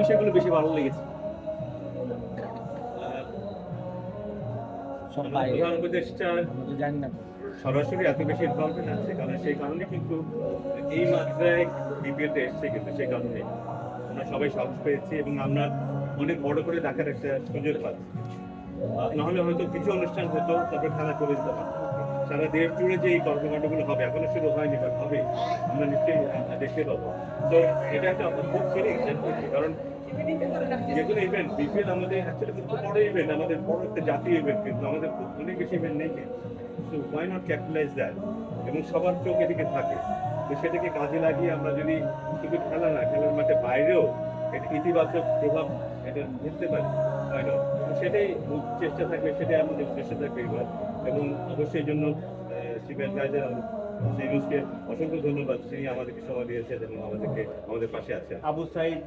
বিষয়গুলো বেশি ভালো লেগেছে। প্রধান উপদেষ্টা সরাসরি এত বেশি ইনভলভমেন্ট আছে কারণ সেই কারণে কিন্তু এই মাত্রায় বিপিএলটা এসছে কিন্তু সেই কারণে। আমরা সবাই সাহস পেয়েছি এবং আমরা অনেক বড় করে দেখার একটা সুযোগ পাচ্ছি। নাহলে হয়তো কিছু অনুষ্ঠান হতো তারপরে খেলা করে দিতে পারতাম সারা দেশ জুড়ে যে এই কর্মকাণ্ডগুলো হবে, এখনও শুরু হয়নি বা হবে। আমরা নিশ্চয়ই দেখতে পাবো। তো এটা একটা খুব ফিলিংস কারণ যেগুলো ইভেন্ট বিপিএল আমাদের অ্যাকচুয়ালি খুব বড় ইভেন্ট আমাদের বড় একটা জাতীয় ইভেন্ট কিন্তু আমাদের অনেক বেশি ইভেন্ট নেই so why not capitalize that এবং সবার চোখ এদিকে থাকে। তো সেটাকে কাজে লাগিয়ে আমরা যদি শুধু খেলা না, খেলার মাঠে বাইরেও একটা ইতিবাচক প্রভাব এটা ধরতে পারে। হয়তো সেটাই চেষ্টা থাকবে, সেটাই আমাদের চেষ্টা থাকবে এবার। এবং অবশ্যই জন্য সিবিআই গাইজের অসংখ্য ধন্যবাদ তিনি আমাদেরকে সময় দিয়েছেন এবং আমাদেরকে, আমাদের পাশে আছেন। আবু সাইদ